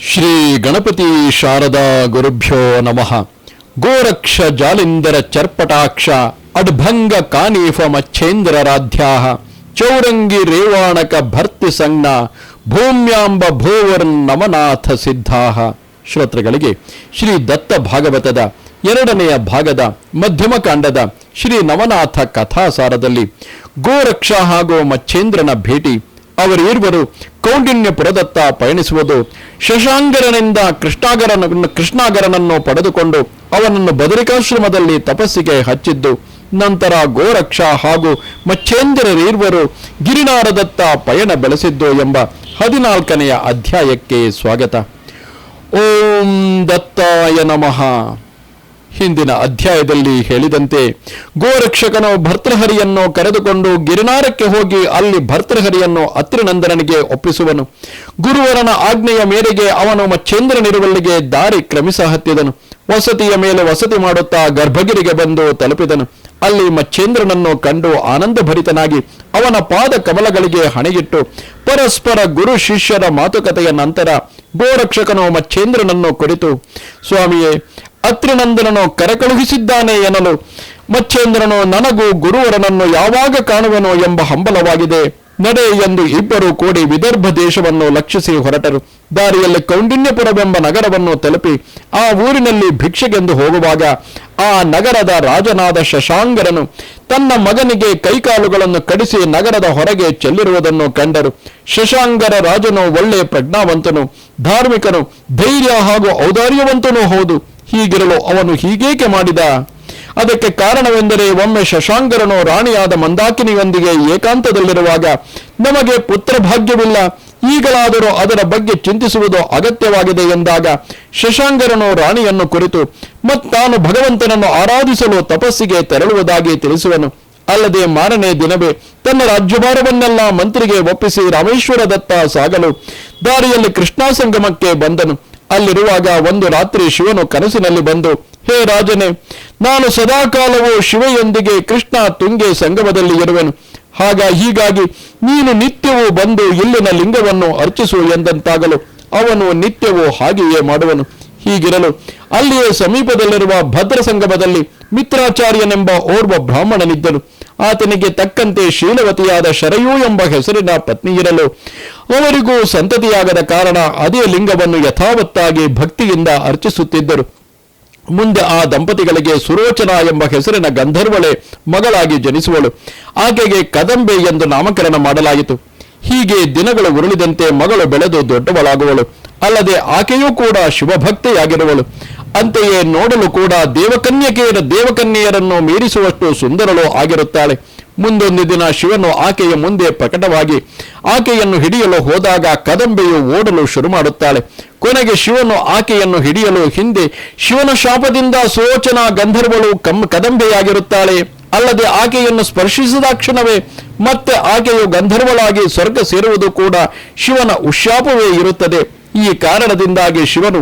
ಶ್ರೀ ಗಣಪತಿ ಶಾರದಾ ಗುರುಭ್ಯೋ ನಮಃ. ಗೋರಕ್ಷ ಜಾಲಿಂದರ ಚರ್ಪಟಾಕ್ಷ, ಅಡ್ಭಂಗ ಕಾನೀಫ ಮಚ್ಛೇಂದ್ರ ರಾಧ್ಯಾಹ, ಚೌರಂಗಿ ರೇವಾಣಕ ಭರ್ತಿ ಸಂಜ್ಞ, ಭೂಮ್ಯಾಂಬ ಭೂವರ್ ನಮನಾಥ ಸಿದ್ಧಾಹ. ಶ್ರೋತೃಗಳಿಗೆ ಶ್ರೀ ದತ್ತ ಭಾಗವತದ ಎರಡನೆಯ ಭಾಗದ ಮಧ್ಯಮ ಕಾಂಡದ ಶ್ರೀ ನವನಾಥ ಕಥಾಸಾರದಲ್ಲಿ ಗೋರಕ್ಷ ಹಾಗೂ ಮಚ್ಛೇಂದ್ರನ ಭೇಟಿ ಅವರಿರುವರು ಕೌಂಡಿನ್ಯಪುರದತ್ತ ಪಯಣಿಸುವುದು. ಶಶಾಂಗರನಿಂದ ಕೃಷ್ಣಾಗರನ ಕೃಷ್ಣಾಗರನನ್ನು ಪಡೆದುಕೊಂಡು ಅವನನ್ನು ಬದರಿಕಾಶ್ರಮದಲ್ಲಿ ತಪಸ್ಸಿಗೆ ಹಚ್ಚಿದ್ದು. ನಂತರ ಗೋರಕ್ಷ ಹಾಗೂ ಮಚ್ಚೇಂದ್ರರಿರುವರು ಗಿರಿನಾರದತ್ತ ಪಯಣ ಬೆಳೆಸಿದ್ದು ಎಂಬ ಹದಿನಾಲ್ಕನೆಯ ಅಧ್ಯಾಯಕ್ಕೆ ಸ್ವಾಗತ. ಓಂ ದತ್ತಾಯ ನಮಃ. ಹಿಂದಿನ ಅಧ್ಯಾಯದಲ್ಲಿ ಹೇಳಿದಂತೆ, ಗೋರಕ್ಷಕನು ಭರ್ತೃಹರಿಯನ್ನು ಕರೆದುಕೊಂಡು ಗಿರಿನಾರಕ್ಕೆ ಹೋಗಿ ಅಲ್ಲಿ ಭರ್ತೃಹರಿಯನ್ನು ಅತ್ರಿನಂದನನಿಗೆ ಒಪ್ಪಿಸುವನು. ಗುರುವರನ ಆಜ್ಞೆಯ ಮೇರೆಗೆ ಅವನು ಮಚ್ಚೇಂದ್ರನಿರುವಲ್ಲಿಗೆ ದಾರಿ ಕ್ರಮಿಸ ಹತ್ತಿದನು ವಸತಿಯ ಮೇಲೆ ವಸತಿ ಮಾಡುತ್ತಾ ಗರ್ಭಗಿರಿಗೆ ಬಂದು ತಲುಪಿದನು. ಅಲ್ಲಿ ಮಚ್ಚೇಂದ್ರನನ್ನು ಕಂಡು ಆನಂದಭರಿತನಾಗಿ ಅವನ ಪಾದ ಕಮಲಗಳಿಗೆ ಹಣೆಗಿಟ್ಟು ಪರಸ್ಪರ ಗುರು ಶಿಷ್ಯರ ಮಾತುಕತೆಯ ನಂತರ ಗೋರಕ್ಷಕನು ಮಚ್ಚೇಂದ್ರನನ್ನು ಕುರಿತು, ಸ್ವಾಮಿಯೇ ಅತ್ರಿನಂದನನು ಕರೆಕಳುಹಿಸಿದ್ದಾನೆ ಎನ್ನಲು, ಮಚ್ಚೇಂದ್ರನು ನನಗೂ ಗುರುವರನನ್ನು ಯಾವಾಗ ಕಾಣುವನೋ ಎಂಬ ಹಂಬಲವಾಗಿದೆ. ನಡೆ ಎಂದು ಇಬ್ಬರು ಕೂಡಿ ವಿದರ್ಭ ದೇಶವನ್ನು ಲಕ್ಷಿಸಿ ಹೊರಟರು. ದಾರಿಯಲ್ಲಿ ಕೌಂಡಿನ್ಯಪುರವೆಂಬ ನಗರವನ್ನು ತಲುಪಿ ಆ ಊರಿನಲ್ಲಿ ಭಿಕ್ಷೆಗೆಂದು ಹೋಗುವಾಗ ಆ ನಗರದ ರಾಜನಾದ ಶಶಾಂಗರನು ತನ್ನ ಮಗನಿಗೆ ಕೈಕಾಲುಗಳನ್ನು ಕಡಿಸಿ ನಗರದ ಹೊರಗೆ ಚೆಲ್ಲಿರುವುದನ್ನು ಕಂಡರು. ಶಶಾಂಗರ ರಾಜನು ಒಳ್ಳೆ ಪ್ರಜ್ಞಾವಂತನು, ಧಾರ್ಮಿಕನು, ಧೈರ್ಯ ಹಾಗೂ ಔದಾರ್ಯವಂತನೂ ಹೌದು. ಹೀಗಿರಲು ಅವನು ಹೀಗೇಕೆ ಮಾಡಿದ? ಅದಕ್ಕೆ ಕಾರಣವೆಂದರೆ ಒಮ್ಮೆ ಶಶಾಂಗರನು ರಾಣಿಯಾದ ಮಂದಾಕಿನಿಯೊಂದಿಗೆ ಏಕಾಂತದಲ್ಲಿರುವಾಗ ನಮಗೆ ಪುತ್ರ ಭಾಗ್ಯವಿಲ್ಲ ಈಗಲಾದರೂ ಅದರ ಬಗ್ಗೆ ಚಿಂತಿಸುವುದು ಅಗತ್ಯವಾಗಿದೆ ಎಂದಾಗ ಶಶಾಂಗರನು ರಾಣಿಯನ್ನು ಕುರಿತು ಮತ್ತಾನು ಭಗವಂತನನ್ನು ಆರಾಧಿಸಲು ತಪಸ್ಸಿಗೆ ತೆರಳುವುದಾಗಿ ತಿಳಿಸುವನು. ಅಲ್ಲದೆ ಮಾರನೇ ದಿನವೇ ತನ್ನ ರಾಜ್ಯಭಾರವನ್ನೆಲ್ಲ ಮಂತ್ರಿಗೆ ಒಪ್ಪಿಸಿ ರಾಮೇಶ್ವರ ದತ್ತ ಸಾಗಲು ದಾರಿಯಲ್ಲಿ ಕೃಷ್ಣಾ ಸಂಗಮಕ್ಕೆ ಬಂದನು. ಅಲ್ಲಿರುವಾಗ ಒಂದು ರಾತ್ರಿ ಶಿವನು ಕನಸಿನಲ್ಲಿ ಬಂದು, ಹೇ ರಾಜನೇ, ನಾನು ಸದಾಕಾಲವೂ ಶಿವೆಯೊಂದಿಗೆ ಕೃಷ್ಣ ತುಂಗೆ ಸಂಗಮದಲ್ಲಿ ಇರುವೆನು. ಹಾಗ ಹೀಗಾಗಿ ನೀನು ನಿತ್ಯವೂ ಬಂದು ಇಲ್ಲಿನ ಲಿಂಗವನ್ನು ಅರ್ಚಿಸು ಎಂದಂತಾಗಲು ಅವನು ನಿತ್ಯವೂ ಹಾಗೆಯೇ ಮಾಡುವನು. ಹೀಗಿರಲು ಅಲ್ಲಿಯೇ ಸಮೀಪದಲ್ಲಿರುವ ಭದ್ರ ಸಂಗಮದಲ್ಲಿ ಮಿತ್ರಾಚಾರ್ಯನೆಂಬ ಓರ್ವ ಬ್ರಾಹ್ಮಣನಿದ್ದನು. ಆತನಿಗೆ ತಕ್ಕಂತೆ ಶೀಲವತಿಯಾದ ಶರಯು ಎಂಬ ಹೆಸರಿನ ಪತ್ನಿಯಿರಲು ಅವರಿಗೂ ಸಂತತಿಯಾಗದ ಕಾರಣ ಅದೇ ಲಿಂಗವನ್ನು ಯಥಾವತ್ತಾಗಿ ಭಕ್ತಿಯಿಂದ ಅರ್ಚಿಸುತ್ತಿದ್ದರು. ಮುಂದೆ ಆ ದಂಪತಿಗಳಿಗೆ ಸುರೋಚನ ಎಂಬ ಹೆಸರಿನ ಗಂಧರ್ವಳೆ ಮಗಳಾಗಿ ಜನಿಸುವಳು. ಆಕೆಗೆ ಕದಂಬೆ ಎಂದು ನಾಮಕರಣ ಮಾಡಲಾಯಿತು. ಹೀಗೆ ದಿನಗಳು ಉರುಳಿದಂತೆ ಮಗಳು ಬೆಳೆದು ದೊಡ್ಡವಳಾಗುವಳು. ಅಲ್ಲದೆ ಆಕೆಯೂ ಕೂಡ ಶಿವಭಕ್ತೆಯಾಗಿರುವಳು. ಅಂತೆಯೇ ನೋಡಲು ಕೂಡ ದೇವಕನ್ಯಕೆಯರ ದೇವಕನ್ಯೆಯರನ್ನು ಮೀರಿಸುವಷ್ಟು ಸುಂದರಳು ಆಗಿರುತ್ತಾಳೆ. ಮುಂದೊಂದು ದಿನ ಶಿವನು ಆಕೆಯ ಮುಂದೆ ಪ್ರಕಟವಾಗಿ ಆಕೆಯನ್ನು ಹಿಡಿಯಲು ಹೋದಾಗ ಕದಂಬೆಯು ಓಡಲು ಶುರು ಮಾಡುತ್ತಾಳೆ. ಕೊನೆಗೆ ಶಿವನು ಆಕೆಯನ್ನು ಹಿಡಿಯಲು ಹಿಂದೆ ಶಿವನ ಶಾಪದಿಂದ ಸೋಚನ ಗಂಧರ್ವಳು ಕಮ್ ಕದಂಬೆಯಾಗಿರುತ್ತಾಳೆ. ಅಲ್ಲದೆ ಆಕೆಯನ್ನು ಸ್ಪರ್ಶಿಸಿದ ಕ್ಷಣವೇ ಮತ್ತೆ ಆಕೆಯು ಗಂಧರ್ವಳಾಗಿ ಸ್ವರ್ಗ ಸೇರುವುದು ಕೂಡ ಶಿವನ ಉಶಾಪವೇ ಇರುತ್ತದೆ. ಈ ಕಾರಣದಿಂದಾಗಿ ಶಿವನು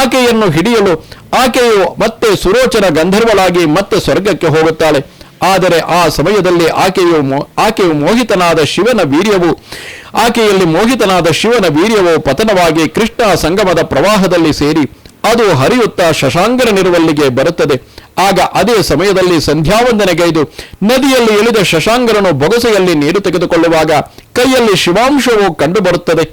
ಆಕೆಯನ್ನು ಹಿಡಿಯಲು ಆಕೆಯು ಮತ್ತೆ ಸುರೋಚನ ಗಂಧರ್ವಳಾಗಿ ಮತ್ತೆ ಸ್ವರ್ಗಕ್ಕೆ ಹೋಗುತ್ತಾಳೆ. ಆದರೆ ಆ ಸಮಯದಲ್ಲಿ ಆಕೆಯು ಆಕೆಯು ಮೋಹಿತನಾದ ಶಿವನ ವೀರ್ಯವು, ಆಕೆಯಲ್ಲಿ ಮೋಹಿತನಾದ ಶಿವನ ವೀರ್ಯವು ಪತನವಾಗಿ ಕೃಷ್ಣ ಸಂಗಮದ ಪ್ರವಾಹದಲ್ಲಿ ಸೇರಿ ಅದು ಹರಿಯುತ್ತಾ ಶಶಾಂಗರನಿರುವಲ್ಲಿಗೆ ಬರುತ್ತದೆ. ಆಗ ಅದೇ ಸಮಯದಲ್ಲಿ ಸಂಧ್ಯಾವಂದನೆಗೈದು ನದಿಯಲ್ಲಿ ಇಳಿದ ಶಶಾಂಗರನು ಬೊಗಸೆಯಲ್ಲಿ ನೀರು ತೆಗೆದುಕೊಳ್ಳುವಾಗ ಕೈಯಲ್ಲಿ ಶಿವಾಂಶವು ಕಂಡುಬರುತ್ತದೆ.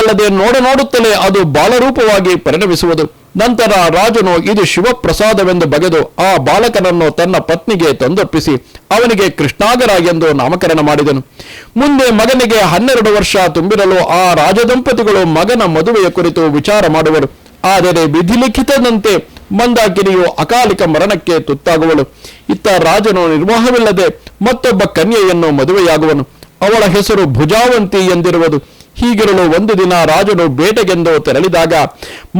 ಅಲ್ಲದೆ ನೋಡ ನೋಡುತ್ತಲೇ ಅದು ಬಾಲರೂಪವಾಗಿ ಪರಿಣಮಿಸುವುದು. ನಂತರ ರಾಜನು ಇದು ಶಿವಪ್ರಸಾದವೆಂದು ಬಗೆದು ಆ ಬಾಲಕನನ್ನು ತನ್ನ ಪತ್ನಿಗೆ ತಂದೊಪ್ಪಿಸಿ ಅವನಿಗೆ ಕೃಷ್ಣಾಗರ ಎಂದು ನಾಮಕರಣ ಮಾಡಿದನು. ಮುಂದೆ ಮಗನಿಗೆ ಹನ್ನೆರಡು ವರ್ಷ ತುಂಬಿರಲು ಆ ರಾಜದಂಪತಿಗಳು ಮಗನ ಮದುವೆಯ ಕುರಿತು ವಿಚಾರ ಮಾಡುವರು. ಆದರೆ ವಿಧಿಲಿಖಿತದಂತೆ ಮಂದಾಕಿನಿಯು ಅಕಾಲಿಕ ಮರಣಕ್ಕೆ ತುತ್ತಾಗುವಳು. ಇತ್ತ ರಾಜನು ನಿರ್ವಾಹವಿಲ್ಲದೆ ಮತ್ತೊಬ್ಬ ಕನ್ಯೆಯನ್ನು ಮದುವೆಯಾಗುವನು. ಅವಳ ಹೆಸರು ಭುಜಾವಂತಿ ಎಂದಿರುವುದು. ಹೀಗಿರಲು ಒಂದು ದಿನ ರಾಜನು ಬೇಟೆಗೆಂದು ತೆರಳಿದಾಗ,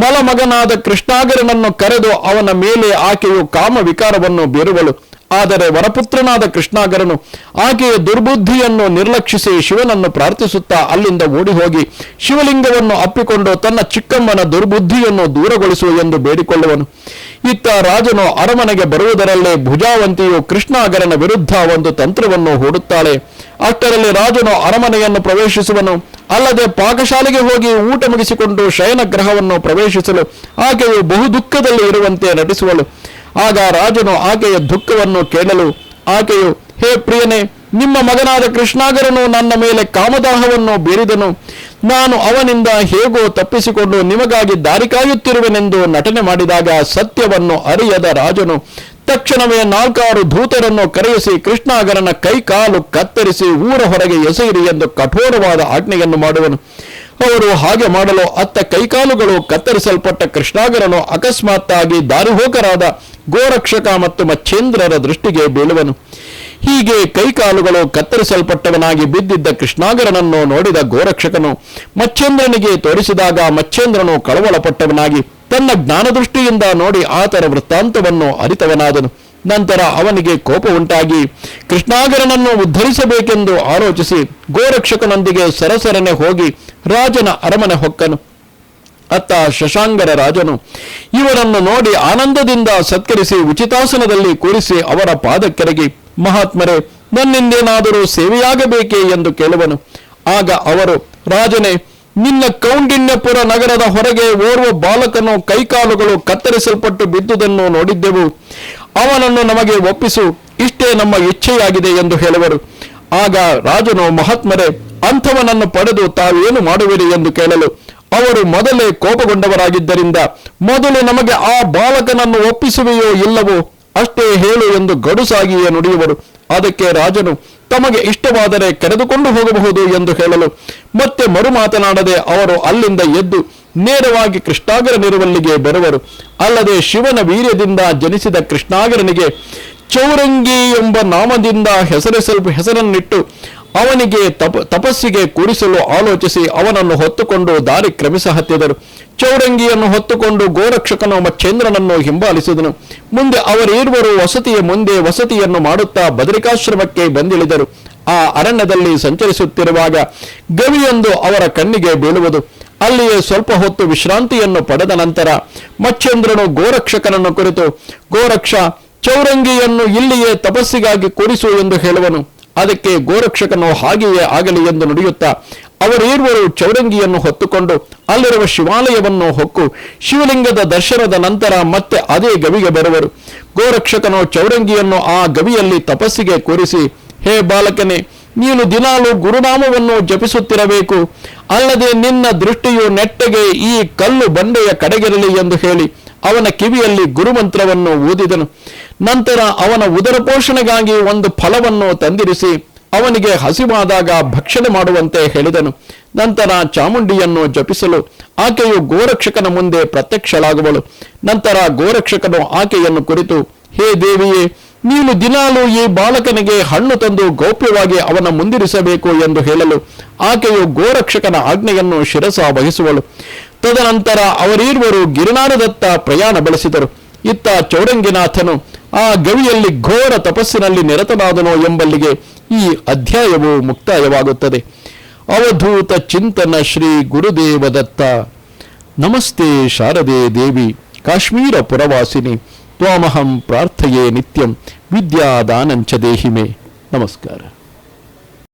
ಮಲಮಗನಾದ ಕೃಷ್ಣಾಗರನನ್ನು ಕರೆದು ಅವನ ಮೇಲೆ ಆಕೆಯು ಕಾಮ ವಿಕಾರವನ್ನು ಬೀರುವಳು. ಆದರೆ ವರಪುತ್ರನಾದ ಕೃಷ್ಣಾಗರನು ಆಕೆಯ ದುರ್ಬುದ್ಧಿಯನ್ನು ನಿರ್ಲಕ್ಷಿಸಿ ಶಿವನನ್ನು ಪ್ರಾರ್ಥಿಸುತ್ತಾ ಅಲ್ಲಿಂದ ಓಡಿ ಹೋಗಿ ಶಿವಲಿಂಗವನ್ನು ಅಪ್ಪಿಕೊಂಡು ತನ್ನ ಚಿಕ್ಕಮ್ಮನ ದುರ್ಬುದ್ಧಿಯನ್ನು ದೂರಗೊಳಿಸು ಎಂದು ಬೇಡಿಕೊಳ್ಳುವನು. ಇತ್ತ ರಾಜನು ಅರಮನೆಗೆ ಬರುವುದರಲ್ಲೇ ಭುಜಾವಂತಿಯು ಕೃಷ್ಣಾಗರನ ವಿರುದ್ಧ ಒಂದು ತಂತ್ರವನ್ನು ಹೂಡುತ್ತಾಳೆ. ಅಷ್ಟರಲ್ಲಿ ರಾಜನು ಅರಮನೆಯನ್ನು ಪ್ರವೇಶಿಸುವನು. ಅಲ್ಲದೆ ಪಾಕಶಾಲೆಗೆ ಹೋಗಿ ಊಟ ಮುಗಿಸಿಕೊಂಡು ಶಯನ ಗ್ರಹವನ್ನು ಪ್ರವೇಶಿಸಲು ಆಕೆಯು ಬಹು ದುಃಖದಲ್ಲಿ ಇರುವಂತೆ ನಟಿಸುವಳು. ಆಗ ರಾಜನು ಆಕೆಯ ದುಃಖವನ್ನು ಕೇಳಲು ಆಕೆಯು, ಹೇ ಪ್ರಿಯನೇ, ನಿಮ್ಮ ಮಗನಾದ ಕೃಷ್ಣಾಗರನು ನನ್ನ ಮೇಲೆ ಕಾಮದಾಹವನ್ನು ಬೀರಿದನು. ನಾನು ಅವನಿಂದ ಹೇಗೋ ತಪ್ಪಿಸಿಕೊಂಡು ನಿಮಗಾಗಿ ದಾರಿ ಕಾಯುತ್ತಿರುವೆನೆಂದು ನಟನೆ ಮಾಡಿದಾಗ ಸತ್ಯವನ್ನು ಅರಿಯದ ರಾಜನು ತಕ್ಷಣವೇ ನಾಲ್ಕಾರು ಧೂತರನ್ನು ಕರೆಯಿಸಿ, ಕೃಷ್ಣಾಗರನ ಕೈಕಾಲು ಕತ್ತರಿಸಿ ಊರ ಹೊರಗೆ ಎಸೆಯಿರಿ ಎಂದು ಕಠೋರವಾದ ಆಜ್ಞೆಯನ್ನು ಮಾಡುವನು. ಅವರು ಹಾಗೆ ಮಾಡಲು ಅತ್ತ ಕೈಕಾಲುಗಳು ಕತ್ತರಿಸಲ್ಪಟ್ಟ ಕೃಷ್ಣಾಗರನು ಅಕಸ್ಮಾತ್ತಾಗಿ ದಾರಿಹೋಕರಾದ ಗೋರಕ್ಷಕ ಮತ್ತು ಮಚ್ಚೇಂದ್ರರ ದೃಷ್ಟಿಗೆ ಬೀಳುವನು. ಹೀಗೆ ಕೈಕಾಲುಗಳು ಕತ್ತರಿಸಲ್ಪಟ್ಟವನಾಗಿ ಬಿದ್ದಿದ್ದ ಕೃಷ್ಣಾಗರನನ್ನು ನೋಡಿದ ಗೋರಕ್ಷಕನು ಮಚ್ಚೇಂದ್ರನಿಗೆ ತೋರಿಸಿದಾಗ ಮಚ್ಚೇಂದ್ರನು ಕಳವಳಪಟ್ಟವನಾಗಿ ತನ್ನ ಜ್ಞಾನದೃಷ್ಟಿಯಿಂದ ನೋಡಿ ಆತರ ವೃತ್ತಾಂತವನ್ನು ಅರಿತವನಾದನು. ನಂತರ ಅವನಿಗೆ ಕೋಪ ಉಂಟಾಗಿ ಕೃಷ್ಣಾಗರನನ್ನು ಉದ್ಧರಿಸಬೇಕೆಂದು ಆಲೋಚಿಸಿ ಗೋರಕ್ಷಕನೊಂದಿಗೆ ಸರಸರನೆ ಹೋಗಿ ರಾಜನ ಅರಮನೆ ಹೊಕ್ಕನು. ಅತ್ತ ಶಶಾಂಗರ ರಾಜನು ಇವರನ್ನು ನೋಡಿ ಆನಂದದಿಂದ ಸತ್ಕರಿಸಿ ಉಚಿತಾಸನದಲ್ಲಿ ಕೂರಿಸಿ ಅವರ ಪಾದಕ್ಕೆರಗಿ ಮಹಾತ್ಮರೇ, ನನ್ನಿಂದೇನಾದರೂ ಸೇವೆಯಾಗಬೇಕೇ ಎಂದು ಕೇಳುವನು. ಆಗ ಅವರು, ರಾಜನೇ, ನಿನ್ನ ಕೌಂಡಿನ್ಯಪುರ ನಗರದ ಹೊರಗೆ ಓರ್ವ ಬಾಲಕನು ಕೈಕಾಲುಗಳು ಕತ್ತರಿಸಲ್ಪಟ್ಟು ಬಿದ್ದುದನ್ನು ನೋಡಿದ್ದೆವು. ಅವನನ್ನು ನಮಗೆ ಒಪ್ಪಿಸು, ಇಷ್ಟೇ ನಮ್ಮ ಇಚ್ಛೆಯಾಗಿದೆ ಎಂದು ಹೇಳುವರು. ಆಗ ರಾಜನು, ಮಹಾತ್ಮರೇ, ಅಂಥವನನ್ನು ಪಡೆದು ತಾವೇನು ಮಾಡುವಿರಿ ಎಂದು ಕೇಳಲು, ಅವರು ಮೊದಲೇ ಕೋಪಗೊಂಡವರಾಗಿದ್ದರಿಂದ, ಮೊದಲು ನಮಗೆ ಆ ಬಾಲಕನನ್ನು ಒಪ್ಪಿಸುವೆಯೋ ಇಲ್ಲವೋ? ಅಷ್ಟೇ ಹೇಳು ಎಂದು ಗಡುಸಾಗಿಯೇ ನುಡಿಯುವರು. ಅದಕ್ಕೆ ರಾಜನು, ತಮಗೆ ಇಷ್ಟವಾದರೆ ಕರೆದುಕೊಂಡು ಹೋಗಬಹುದು ಎಂದು ಹೇಳಲು. ಮತ್ತೆ ಮರು ಮಾತನಾಡದೆ ಅವರು ಅಲ್ಲಿಂದ ಎದ್ದು ನೇರವಾಗಿ ಕೃಷ್ಣಾಗರ ಕೃಷ್ಣಾಗರನಿರುವಲ್ಲಿಗೆ ಬರುವರು. ಅಲ್ಲದೆ ಶಿವನ ವೀರ್ಯದಿಂದ ಜನಿಸಿದ ಕೃಷ್ಣಾಗರನಿಗೆ, ಚೌರಂಗಿ ಎಂಬ ನಾಮದಿಂದ ಹೆಸರಿಸಲು, ಹೆಸರನ್ನಿಟ್ಟು ಅವನಿಗೆ ತಪ, ತಪಸ್ಸಿಗೆ ಕೂರಿಸಲು ಆಲೋಚಿಸಿ ಅವನನ್ನು ಹೊತ್ತುಕೊಂಡು ದಾರಿ ಕ್ರಮಿಸ ಹತ್ತಿದರು ಚೌರಂಗಿಯನ್ನು ಹೊತ್ತುಕೊಂಡು ಗೋರಕ್ಷಕನು ಮಚ್ಚೇಂದ್ರನನ್ನು ಹಿಂಬಾಲಿಸಿದನು. ಮುಂದೆ ಅವರಿರುವರು ವಸತಿಯ ಮುಂದೆ ವಸತಿಯನ್ನು ಮಾಡುತ್ತಾ ಬದರಿಕಾಶ್ರಮಕ್ಕೆ ಬಂದಿಳಿದರು. ಆ ಅರಣ್ಯದಲ್ಲಿ ಸಂಚರಿಸುತ್ತಿರುವಾಗ ಗವಿಯೊಂದು ಅವರ ಕಣ್ಣಿಗೆ ಬೀಳುವುದು. ಅಲ್ಲಿಯೇ ಸ್ವಲ್ಪ ಹೊತ್ತು ವಿಶ್ರಾಂತಿಯನ್ನು ಪಡೆದ ನಂತರ ಮಚ್ಚೇಂದ್ರನು ಗೋರಕ್ಷಕನನ್ನು ಕುರಿತು, ಗೋರಕ್ಷ ಚೌರಂಗಿಯನ್ನು ಇಲ್ಲಿಯೇ ತಪಸ್ಸಿಗಾಗಿ ಕೂರಿಸು ಎಂದು ಹೇಳುವನು. ಅದಕ್ಕೆ ಗೋರಕ್ಷಕನು ಹಾಗೆಯೇ ಆಗಲಿ ಎಂದು ನುಡಿಯುತ್ತಾ ಅವರೀರ್ವರು ಚೌರಂಗಿಯನ್ನು ಹೊತ್ತುಕೊಂಡು ಅಲ್ಲಿರುವ ಶಿವಾಲಯವನ್ನು ಹೊಕ್ಕು, ಶಿವಲಿಂಗದ ದರ್ಶನದ ನಂತರ ಮತ್ತೆ ಅದೇ ಗವಿಗೆ ಬರುವರು. ಗೋರಕ್ಷಕನು ಚೌರಂಗಿಯನ್ನು ಆ ಗವಿಯಲ್ಲಿ ತಪಸ್ಸಿಗೆ ಕೂರಿಸಿ, ಹೇ ಬಾಲಕನೇ, ನೀನು ದಿನಾಲು ಗುರುನಾಮವನ್ನು ಜಪಿಸುತ್ತಿರಬೇಕು. ಅಲ್ಲದೆ ನಿನ್ನ ದೃಷ್ಟಿಯು ನೆಟ್ಟಗೆ ಈ ಕಲ್ಲು ಬಂಡೆಯ ಕಡೆಗಿರಲಿ ಎಂದು ಹೇಳಿ ಅವನ ಕಿವಿಯಲ್ಲಿ ಗುರುಮಂತ್ರವನ್ನು ಊದಿದನು. ನಂತರ ಅವನ ಉದರ ಪೋಷಣೆಗಾಗಿ ಒಂದು ಫಲವನ್ನು ತಂದಿರಿಸಿ ಅವನಿಗೆ ಹಸಿವಾದಾಗ ಭಕ್ಷಣೆ ಮಾಡುವಂತೆ ಹೇಳಿದನು. ನಂತರ ಚಾಮುಂಡಿಯನ್ನು ಜಪಿಸಲು ಆಕೆಯು ಗೋರಕ್ಷಕನ ಮುಂದೆ ಪ್ರತ್ಯಕ್ಷಳಾಗುವಳು. ನಂತರ ಗೋರಕ್ಷಕನು ಆಕೆಯನ್ನು ಕುರಿತು, ಹೇ ದೇವಿಯೇ, ನೀನು ದಿನಾಲು ಈ ಬಾಲಕನಿಗೆ ಹಣ್ಣು ತಂದು ಗೌಪ್ಯವಾಗಿ ಅವನ ಮುಂದಿರಿಸಬೇಕು ಎಂದು ಹೇಳಲು ಆಕೆಯು ಗೋರಕ್ಷಕನ ಆಜ್ಞೆಯನ್ನು ಶಿರಸ ವಹಿಸುವಳು. ತದನಂತರ ಅವರೀರ್ವರು ಗಿರಿನಾರದತ್ತ ಪ್ರಯಾಣ ಬೆಳೆಸಿದರು. ಇತ್ತ ಚೌರಂಗಿನಾಥನು ಆ ಗವಿಯಲ್ಲಿ ಘೋರ ತಪಸ್ಸಿನಲ್ಲಿ ನಿರತನಾದನೋ ಎಂಬಲ್ಲಿಗೆ ಈ ಅಧ್ಯಾಯವು ಮುಕ್ತಾಯವಾಗುತ್ತದೆ. ಅವಧೂತ ಚಿಂತನ ಶ್ರೀ ಗುರುದೇವದತ್ತ ನಮಸ್ತೆ ಶಾರದೆ ದೇವಿ, ಕಾಶ್ಮೀರ ಪುರವಾಸಿನಿ, ತ್ವಾಮಹಂ ಪ್ರಾರ್ಥಯೇ ನಿತ್ಯಂ ವಿದ್ಯಾದಾನಂಚ ದೇಹಿಮೆ. ನಮಸ್ಕಾರ.